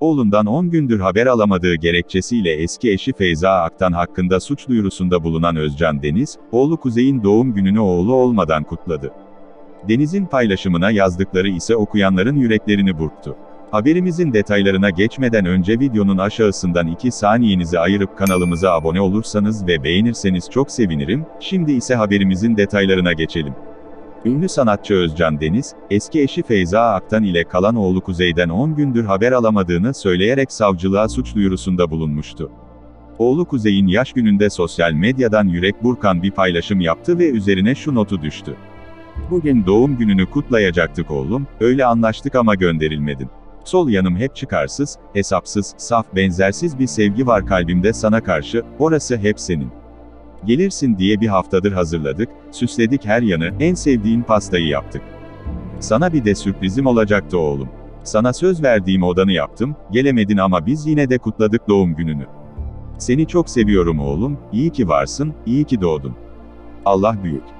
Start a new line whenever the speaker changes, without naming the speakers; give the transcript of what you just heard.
oğlundan 10 gündür haber alamadığı gerekçesiyle eski eşi Feyza Aktan hakkında suç duyurusunda bulunan Özcan Deniz, oğlu Kuzey'in doğum gününü oğlu olmadan kutladı. Deniz'in paylaşımına yazdıkları ise okuyanların yüreklerini burktu. Haberimizin detaylarına geçmeden önce videonun aşağısından 2 saniyenizi ayırıp kanalımıza abone olursanız ve beğenirseniz çok sevinirim, şimdi ise haberimizin detaylarına geçelim. Ünlü sanatçı Özcan Deniz, eski eşi Feyza Aktan ile kalan oğlu Kuzey'den 10 gündür haber alamadığını söyleyerek savcılığa suç duyurusunda bulunmuştu. Oğlu Kuzey'in yaş gününde sosyal medyadan yürek burkan bir paylaşım yaptı ve üzerine şu notu düştü. Bugün doğum gününü kutlayacaktık oğlum, öyle anlaştık ama gönderilmedin. Sol yanım hep çıkarsız, hesapsız, saf, benzersiz bir sevgi var kalbimde sana karşı, orası hep senin. Gelirsin diye bir haftadır hazırladık, süsledik her yanı, en sevdiğin pastayı yaptık. Sana bir de sürprizim olacaktı oğlum. Sana söz verdiğim odanı yaptım, gelemedin ama biz yine de kutladık doğum gününü. Seni çok seviyorum oğlum, iyi ki varsın, iyi ki doğdun. Allah büyük.